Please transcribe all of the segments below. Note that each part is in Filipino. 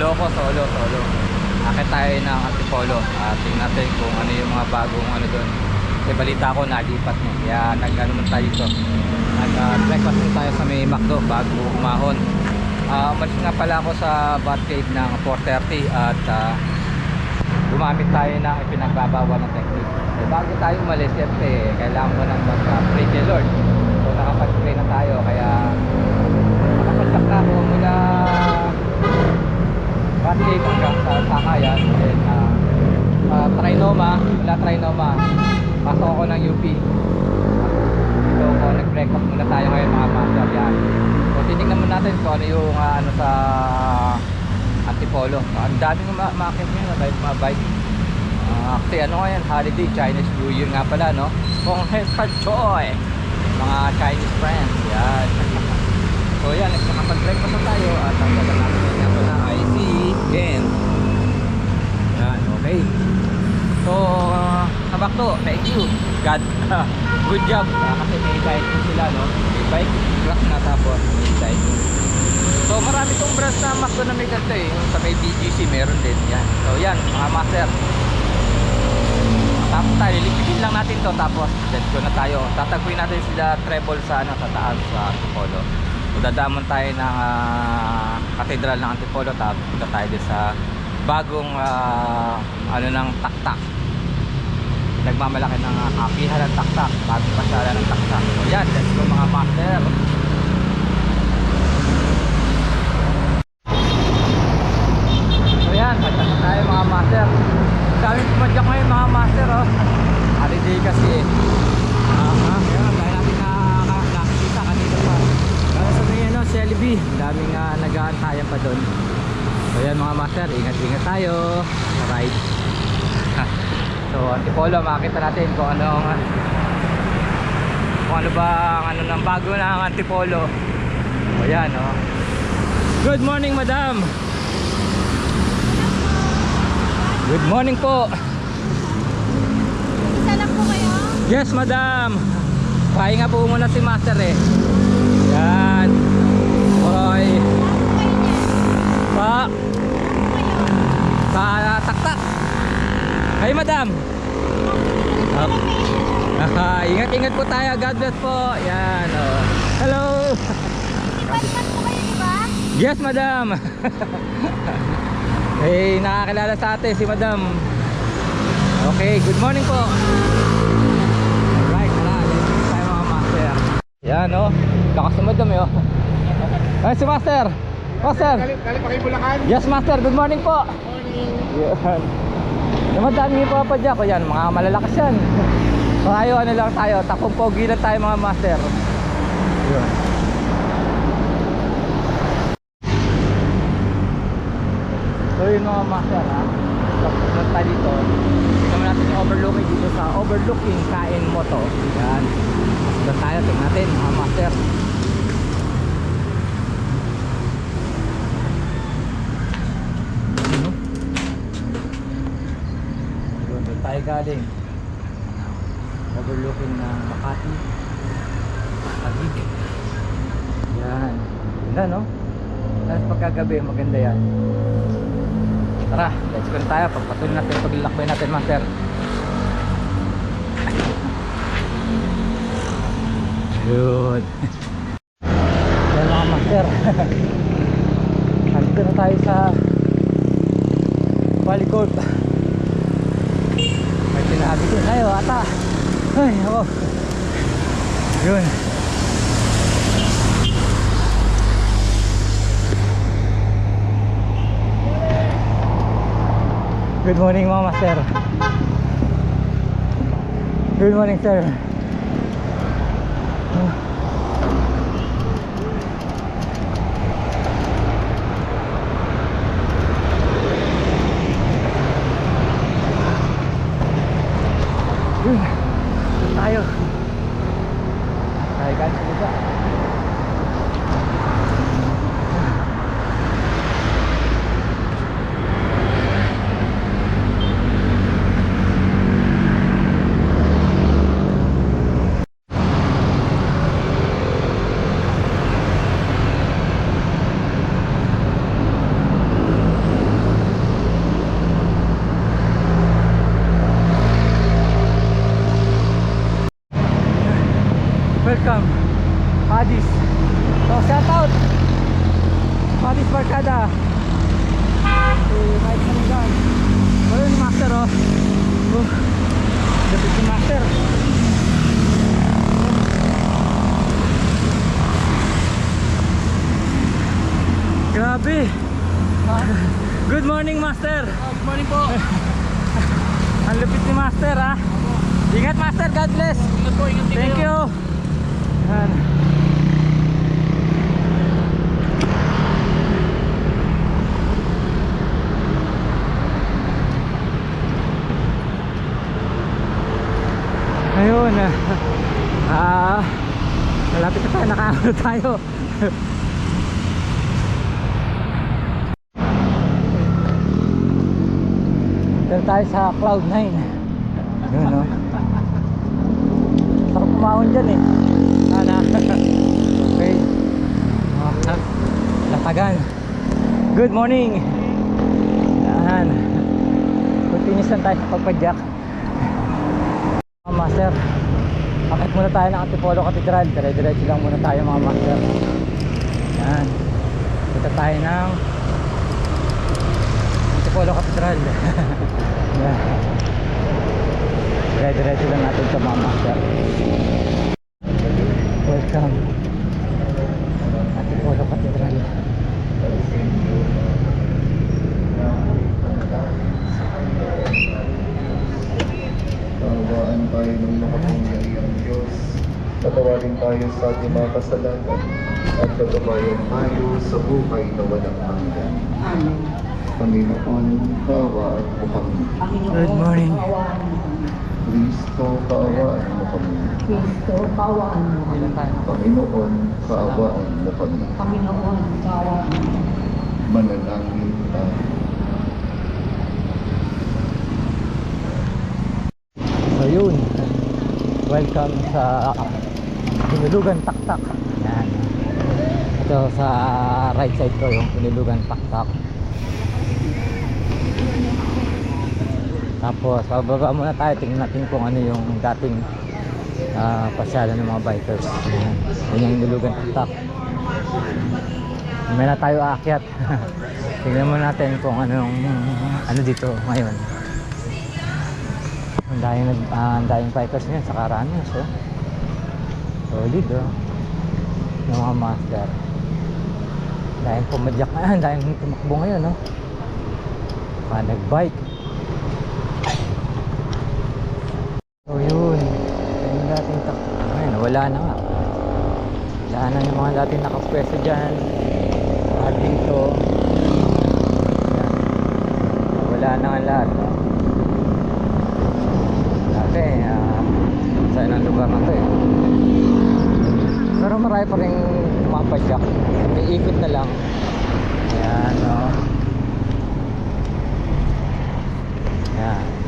Solo ko, solo, solo. Akit tayo ng Antipolo. Uh, tingnan natin kung ano yung mga bagong ano doon. Kasi balita ko nalipat mo. Kaya nag-ano naman tayo dito. Nag-breakfast uh, tayo sa may McDo bago umahon. Uh, umalis nga pala ako sa Batcave ng 4.30 at uh, gumamit tayo ng ipinagbabawal ng technique. Eh, bago tayo umalis, siyempre, kailangan mo nang mag-pray kay Lord. So nakapag-pray na tayo, kaya nakapagsak na ako mula Batcave hanggang sa Sakayan. Then, uh, uh, Trinoma, mula Trinoma, pasok ako ng UP. So, ako, nag-breakfast muna tayo ngayon mga master. Yan. So, titignan muna natin kung ano yung uh, ano sa Antipolo. Ang daming ma makit nyo, kahit mga bike. Uh, kasi ano ngayon, holiday, Chinese New Year nga pala, no? Kung Hespa Choy, mga Chinese friends. Yan. so, yan, nakapag-breakfast na tayo at ang ganda natin Ken. Yan, okay. So, uh, kabakto, thank you. God, good job. Uh, kasi may din sila, no? May bike, truck na tapos may diet. So, marami tong brands na Macdo na may ganito eh. Sa may BGC, meron din. Yan. So, yan, mga master. Tapos tayo, lilipidin lang natin to tapos let's go na tayo. Tatagpuin natin sila treble sa ano sa taas sa Antipolo. Dadamon tayo ng uh, katedral ng Antipolo tapos punta tayo din sa bagong uh, ano ng taktak. Nagmamalaki ng uh, kapihan ng taktak bagong pasyalan ng taktak. So yan let's go mga master. So yan magkata tayo mga master. Kami pumadyak ngayon mga master oh. Holiday kasi ah uh, yan dahil natin na, nakakita kanina pa kaya sa may Shelby daming uh, nag-aantayan pa doon So yan mga master, ingat-ingat tayo sa ride. so Antipolo, makita natin kung ano ang kung ano ba ang ano ng bago na ang Antipolo. O yan oh. Good morning madam. Good morning po. Isa lang po kayo? Yes madam. Pahinga po muna si master eh. Yan. Hoy. Pa. Sa taktak. Ay madam. Ah, ingat-ingat po tayo. God bless po. Yan. Oh. Hello. Lipat-lipat po kayo, di ba? Yes, madam. eh, nakakilala sa atin si madam. Okay, good morning po. Alright, tara. Let's go tayo mga master. Yan, oh. Lakas ng madam, eh, oh. Ay, si master. Master. Galing, galing pa kayo Bulacan? Yes, master. Good morning po. Morning. Yan. Yung madami po pa dyan ko yan. Mga malalakas yan. Tayo ano lang tayo. Takong pogi lang tayo mga master. Yun. So yun mga master ha. Tapos tayo dito. Tingnan natin yung overlooking dito sa overlooking kain mo to. Yan. Doon tayo. Tingnan natin mga master. Ano? Doon, doon tayo galing. Overlooking ng Makati. Taguig. Yan. Ganda no? Tapos pagkagabi, maganda yan. Tara, let's go tayo. Pagpatuloy natin, paglalakbay natin, master. Yun. Yan mga master. Nandito na tayo sa Valley Court. Din tayo. Ay, ako. Yun. Good morning mga master. Good morning sir. Yun. Tayo. Tayo guys, baba. shout out. Patis Barkada. Si Mike Manigan. Ayun, master oh. Oh. Lapit si master. Grabe. Good morning, master. Good morning po. Ang lupit ni master ha. Ingat master, God bless. Ingat po, ingat Thank you. Yan. Ayun. ah. Ah, malapit na tayo, nakaano tayo. tayo sa Cloud9. Yun, no? Sarap kumahon dyan eh. Sana. okay. Oh, latagan. Good morning. Yan. Continuous lang tayo sa pagpadyak. Mga master. Akit muna tayo ng Antipolo Cathedral. Dire-diretso lang muna tayo mga master. Yan. Punta tayo ng Antipolo Cathedral. Yan. Dire-diretso lang natin sa mga master. Welcome. Antipolo Cathedral. Tawaan tayo ng makapangyarihang Diyos. Patawarin tayo sa ating mga kasalanan at patawarin tayo sa buhay na walang hanggan. Panginoon, kaawaan mo kami. Good morning. Kristo, kaawaan mo kami. Kristo, kawaan mo kami. Panginoon, kaawaan mo kami. Panginoon, kawaan mo kami. Manalangin tayo. So yun. Welcome sa Pinulugan Taktak. Yan. Ito sa right side ko yung Pinulugan Taktak. Tapos pababa muna tayo tingnan natin kung ano yung dating uh, pasyalan ng mga bikers. Yan. Yung Pinulugan Taktak. May na tayo aakyat. tingnan muna natin kung anong ano dito ngayon. Ang daming nag ah, ang bikers ngayon sa Caranos, oh. Solid, oh. Yung mga master. Dahil pumadyak na, daming tumakbo ngayon, oh. Mga nag-bike. So yun, ito yung dating tak... Ayun, wala na nga. Wala dating nakapwesto dyan. At dito. Wala na nga lahat, oh. Dati, ah, sa inang lugar na to eh. Pero marami pa rin mapadyak. May ikot na lang. Ayan, no. Ayan.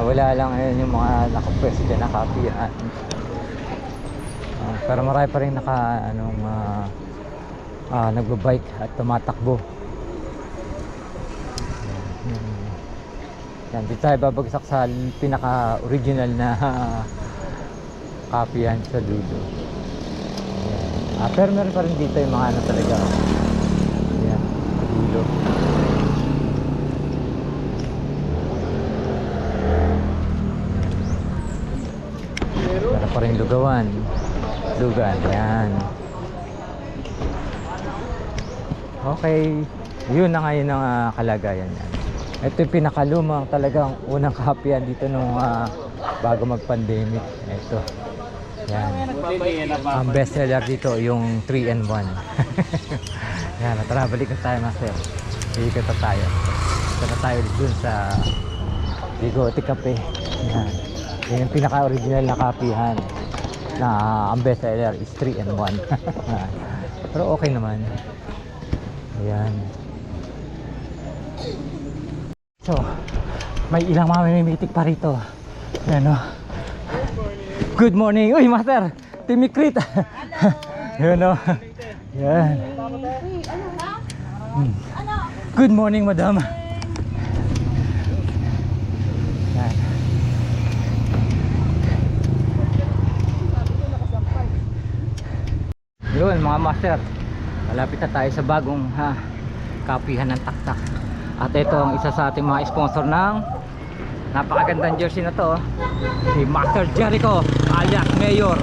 Nawala lang ngayon yung mga nakapwesto dyan na kapihan. Ah, pero marami pa rin naka, anong, ah, ah, nagbabike at tumatakbo. Yan. Yan, dito tayo babagsak sa pinaka-original na copy yan sa dulo. Ah, pero meron pa rin dito yung mga ano talaga. Yan, sa dulo. Meron pa rin lugawan. Lugan, yan. Okay. Yun na ngayon ang ah, kalagayan yan. Ito yung pinakalumang talagang unang kapian dito nung ah, bago mag-pandemic. Ito. Yan. Ang best seller dito yung 3 and 1. yan, tara balik na tayo master. Ikot na tayo. Ito na tayo dun sa Bigote Cafe. Yan. Yan yung pinaka-original na kapihan na ang best seller is 3 and 1. Pero okay naman. Ayan. So, may ilang mamimitik pa rito. Ano? Good morning. Uy, master. Timikrit. Yun o. Yan. Hmm. Good morning, madam. Yan. Yan mga master. Malapit na tayo sa bagong ha, kapihan ng taktak. At ito ang isa sa ating mga sponsor ng napakagandang jersey na to. oh. Si Master Jericho alias Mayor.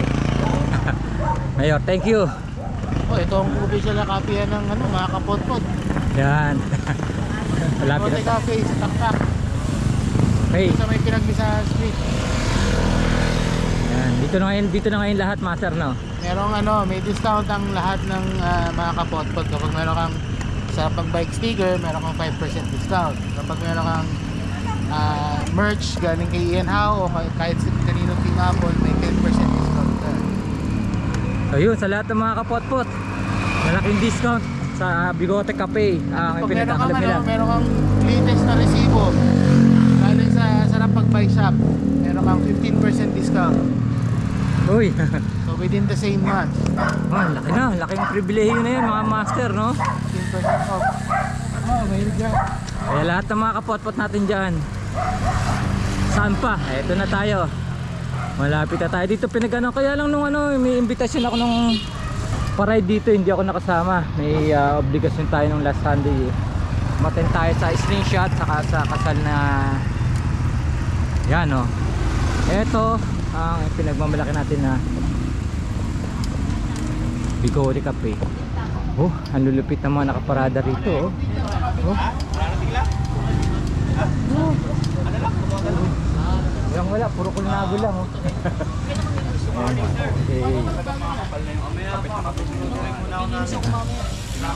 Mayor, thank you. Oh, ito ang official na yan ng ano, mga kapotpot. Yan. Malapit na. Cafe sa Taktak. Hey, Sa may pinagmisa street. yan. Dito na ngayon, dito na ngayon lahat master no. Merong ano, may discount ang lahat ng ah, mga kapotpot. Kapag meron kang sa pag bike sticker, meron kang 5% discount. Kapag meron kang ah, merch galing kay Ian Howe o kahit sa kaninong Team Apple, may 10% discount ka. So yun, sa lahat ng mga kapotpot, malaking discount sa Bigote Cafe. Ang meron kang, pinagkakalap ano, nila. meron kang latest na resibo galing sa sarap pag bike shop, meron kang 15% discount. Uy, within the same month, oh, laki na, laking pribilehiyo na yan mga master no. 15% off. Oh, may dyan. Kaya lahat ng mga kapotpot natin dyan Saan pa? Eto na tayo Malapit na tayo dito pinagano Kaya lang nung ano may invitation ako nung Paride dito hindi ako nakasama May ah, obligasyon tayo nung last Sunday eh. Maten tayo sa screenshot Saka sa kasal na Yan o Eto ang pinagmamalaki natin na Bigori Cafe Oh, ang lulupit ng mga nakaparada rito oh. Oh. Walang wala, puro kulnago lang oh. okay.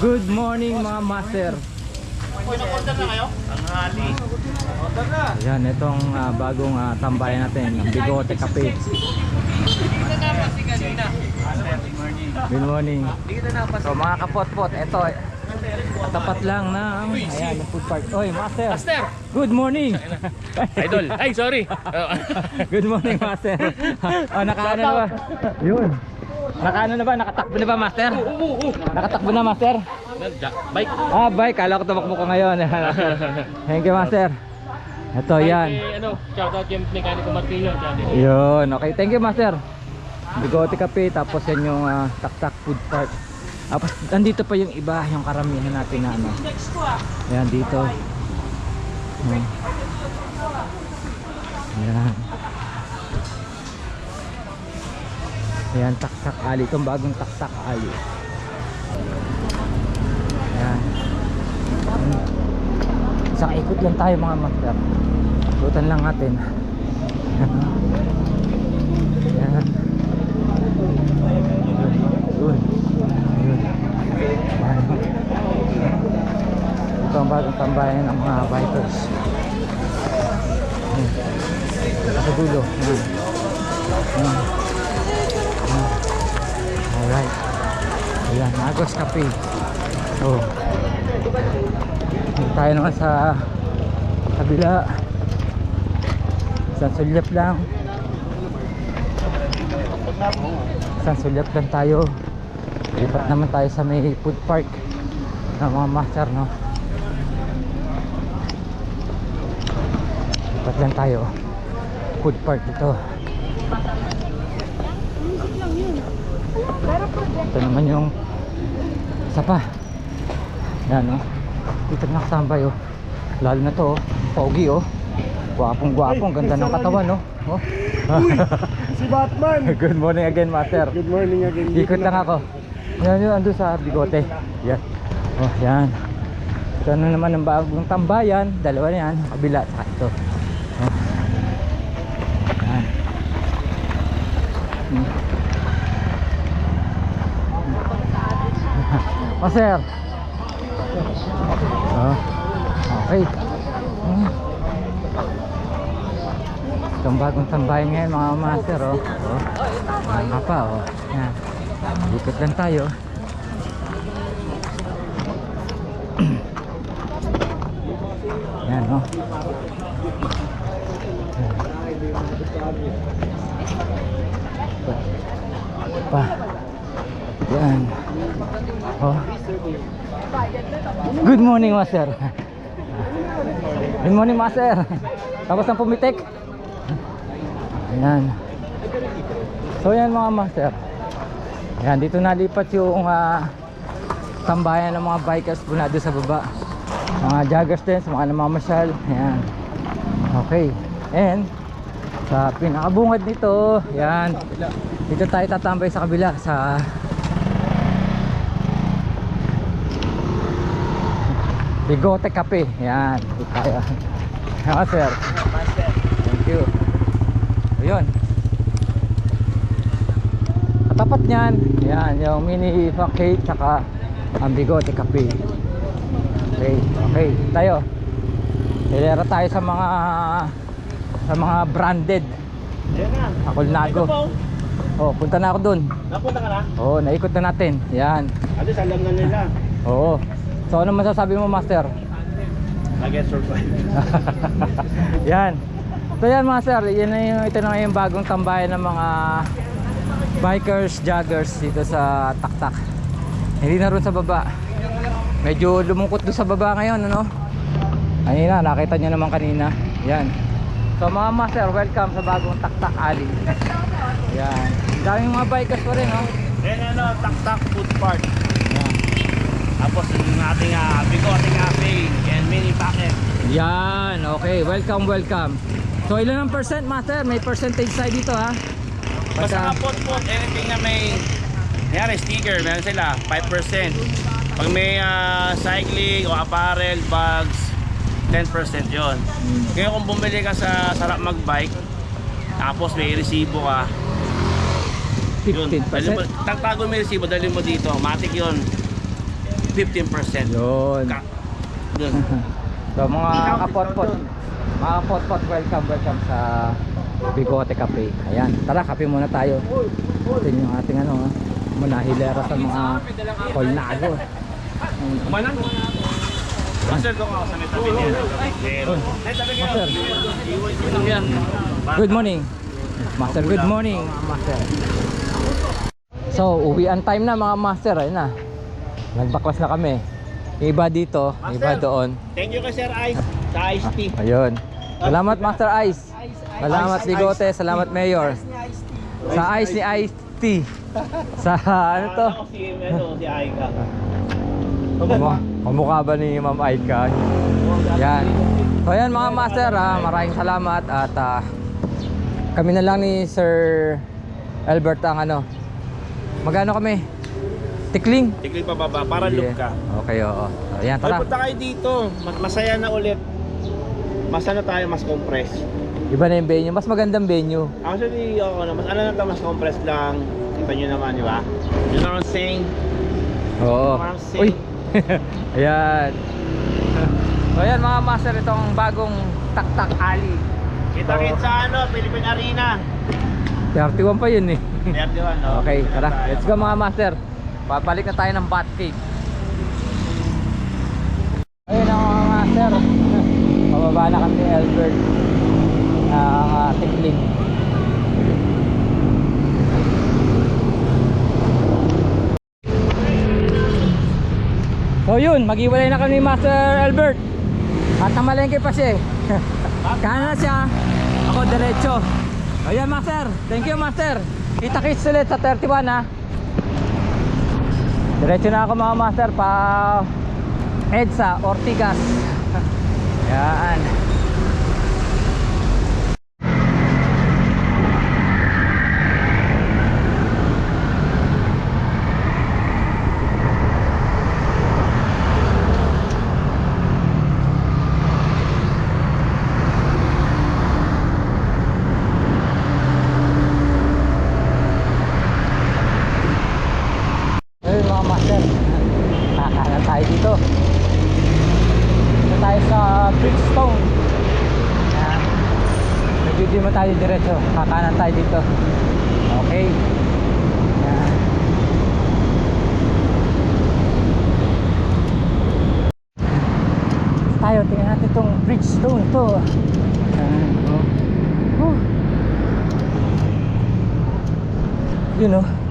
Good morning mga master. Ayan, itong ah, bagong ah, tambayan natin, Bigote Cafe. Good morning. So mga kapot-pot, ito tapat lang ng ayan, ng food park. Oy, master. Master! Good morning. Idol! Ay, sorry! Good morning, master. oh, nakaano na ba? Yun. Nakaano na ba? Nakatakbo na ba, master? Nakatakbo na, master? Bike! Ah, bye. Kala ko tumakbo ko ngayon. Thank you, master. Ito, yan. Kay, ano, shoutout yung mekaniko Martillo. Yun. Okay, thank you, master. Bigote Cafe, tapos yan yung ah, Taktak Food Park. Tapos, nandito pa yung iba, yung karamihan natin na ano. Ayan, dito. Ayan. Ayan. Ayan, Taktak Ali. Itong bagong Taktak Ali. Ayan. Isang ikot lang tayo mga master. Ikutan lang natin. Ayan. Yun. Yun. Ayan. Ito ang bagong tambayan ng mga bikers. Ayan. Sa dulo. Ayan. Ayan. Alright. Ayan, Agos Cafe. So, dito tayo naman sa kabila. Isang sulyap lang. Isang sulyap lang tayo. Lipat naman tayo sa may food park ng mga master, no? Lipat lang tayo. Food park ito. Ito naman yung isa pa. Yan, no? Dito na nakasambay, oh. Lalo na to, oh. Pogi, oh. Gwapong gwapong, ganda ng katawan, no? Oh. Si Batman! Good morning again, master. Good morning again. Ikot lang ako. Yan yun, ando sa bigote. Yan. Oh, yan. Ito na naman ang bagong tambayan. Dalawa na yan. Kabila, saka ito. Oh. Yan. Hmm. Master. Oh. Okay. Hmm. Itong bagong tambayan ngayon mga master oh. oh. Mga pa oh. Yan. Ikot lang tayo. Yan oh. Pa. Yan. Oh. Good morning, master. Good morning, master. Tapos ang pumitik. Ayan. So yan mga master. Yan, dito nalipat yung ah, tambayan ng mga bikers po na doon sa baba. Mga joggers din, mga namamasyal. Yan. Okay. And, sa pinakabungad nito, yan. Dito tayo tatambay sa kabila sa Bigote Cafe. Yan. Tayo. Yan, sir. Thank you. Ayun. Katapat niyan, yan, yung mini cake tsaka ang bigote kape. Okay, okay, tayo. Hilera tayo sa mga sa mga branded. Ayan na. Ako nago. Ito po. Oh, punta na ako dun. Napunta ka na? Oh, naikot na natin. Yan. Alis, alam na nila. Oo. So ano masasabi mo, Master? Nag-get surprise. yan. So yan mga sir, yan na yung ito na yung bagong tambayan ng mga bikers, joggers dito sa Taktak. Hindi na rin sa baba. Medyo lumungkot doon sa baba ngayon, ano? Kanina, nakita nyo naman kanina. Yan. So mga master, welcome sa bagong Taktak Alley. yan. Daming mga bikers pa rin, no? Then ano, tak-tak food park. Tapos yung ating uh, bigote cafe and mini packet. Yan, okay. Welcome, welcome. So ilan ang percent, master? May percentage side dito, ha? Basta Pagka- ka pot pot, anything na may Nangyari, sticker, meron sila, 5%. Pag may ah, cycling o apparel, bags, 10% yon. Ngayon kung bumili ka sa sarap magbike, tapos may resibo ka, yun, dali mo, 15%? tagtago mo yung resibo, dali mo dito, matik yun, 15%. Yun. Ka, yun. So mga kapot-pot, mga kapot-pot, welcome, welcome sa Bigote Cafe. Ayan, tara, kape muna tayo. Ito yung ating ano, ah, manahilera sa mga kolnago. Manang. Master ko ako sa may tabi niya. Master, good morning. Master, good morning, master. So, uwian time na mga master, ayun na. Nagbaklas na kami. Yung iba dito, yung iba Master. doon. Thank you kay Sir Ice sa Ice Tea. Ayun. Salamat Master Ice. Salamat Bigote, salamat Mayor. Sa Ice ni Ice T. Sa ano to? Ako si, ano, si Aika. Ba ni Ma'am Aika? Yan. So yan mga master, ah, maraming salamat at ah, kami na lang ni Sir Albert ang ano. Magano kami? Tikling. Tigli pa baba para look Yeah. ka. Okay, oo. Ayan, Ay, tara. punta kayo dito. Mas masaya na ulit. Mas ano tayo, mas compress. Iba na yung venue. Mas magandang venue. Actually, ako na, mas ano na to, mas compress lang. Kita nyo naman, di ba? You know what I'm saying? Oo. Uy. ayan. So ayan mga master itong bagong taktak alley. Kita Oo. kit sa ano, Philippine Arena. 31 pa yun eh. There, di ba? No? Okay, tara. Let's go mga master. Babalik na tayo ng bat cave. Ayun ang mga master. Pababa na kami Albert. Ang uh, tikling. So yun, maghiwalay na kami Master Albert. At namalengke pa siya eh. Kanan siya, ako diretso. Ayan Master, thank you Master. Kita-kits ulit sa 31 ha. Diretso na ako mga Master pa EDSA, Ortigas. Yan. Ayun mga master Kakanan tayo dito Dito tayo sa Bridgestone Yan Medyo di mo tayo diretso Kakanan tayo dito Okay Yan Tayo, tingnan natin itong Bridgestone to Yan oh. Whew. Yun oh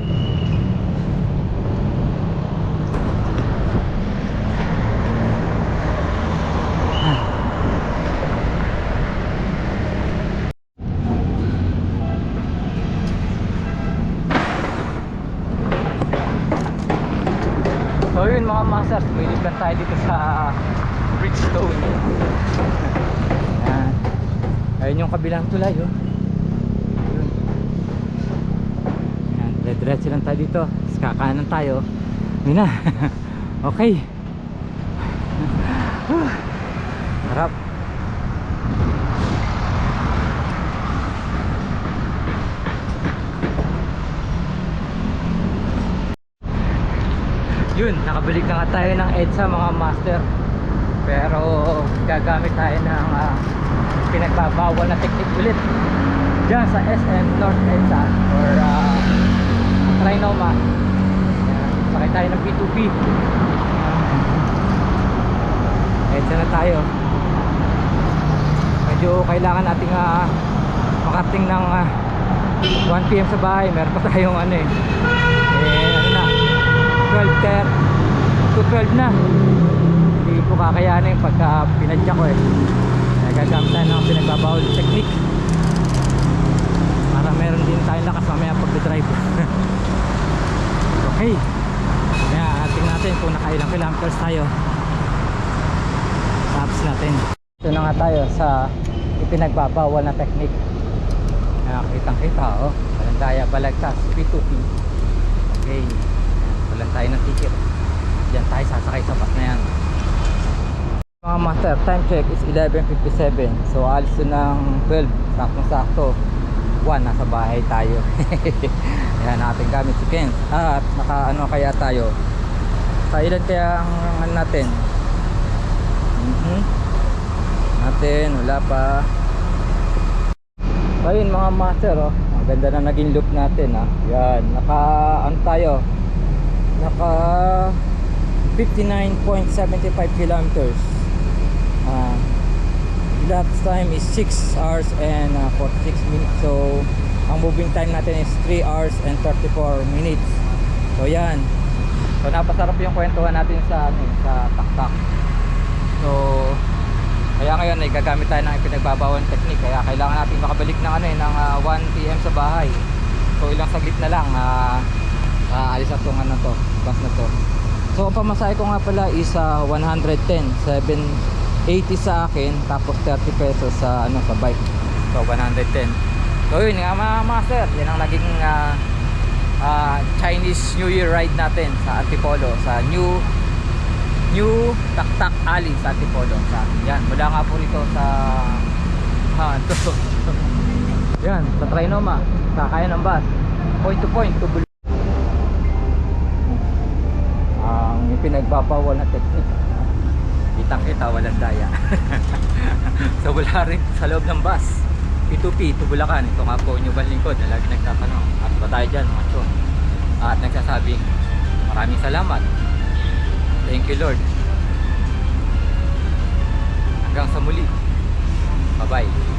So yun mga masters, may lang tayo dito sa Bridgestone. Ayan. Ayun yung kabilang tulay oh. Yun. Ayan, dire-diretso lang tayo dito. Kakanan tayo. Yun okay. Harap. Yun, nakabalik na nga tayo ng EDSA mga master. Pero gagamit tayo ng ah, pinagbabawal na technique ulit. Diyan sa SM North EDSA or uh, Trinoma. Sakay tayo ng P2P. EDSA na tayo. Medyo kailangan nating uh, makarating ng ah, 1pm sa bahay. Meron pa tayong ano eh. Eh, ano na. 12 ter to 12 na hindi ko kakayanin pagka pinadya ko eh nagagamit tayo ng pinagbabawal technique. Para meron din tayong lakas mamaya pag drive. Okay. Kaya ating natin kung nakailang kilometers tayo. Stops natin. Ito na nga tayo sa ipinagbabawal na technique. Kaya kitang kita oh. Balandaya balagtas P2P okay. Walang tayo ng ticket. Diyan tayo sasakay sa bus na yan mga master time check is 11.57 so alis na ng 12 saktong sakto. 1 nasa bahay tayo. Yan natin gamit si Ken. At naka ano kaya tayo? Sa ilan kaya ang ano natin? Mhm. natin wala pa. So yun mga master oh. Ang ganda na naging loop natin ah. Yan naka ano tayo? Naka 59.75 kilometers uh, elapsed time is 6 hours and uh, 46 minutes. So ang moving time natin is 3 hours and 34 minutes. So yan. So napasarap yung kwentuhan natin sa ano, sa taktak. So kaya ngayon ay gagamit tayo ng ipinagbabawang technique kaya kailangan natin makabalik ng ano eh ng ah, 1 pm sa bahay. So ilang saglit na lang uh, aalis na tong ano to bus na to. So ang pamasahe ko nga pala is ah, 110 780 sa akin tapos 30 pesos sa ano sa bike. So 110 so yun nga mga master yan ang naging ah, ah, Chinese New Year ride natin sa Antipolo sa New New Taktak Alley sa Antipolo sa yan mula nga po rito sa ha to yan sa Trinoma sakaya ng bus point to point to ang pinagbabawal na technique kitang kita walang daya. So wala rin sa loob ng bus. P2P to Bulacan. Ito nga po yung lingkod na lagi nagtatanong. At ba tayo dyan mga chon? At nagsasabing maraming salamat. Thank you Lord. Hanggang sa muli. Bye bye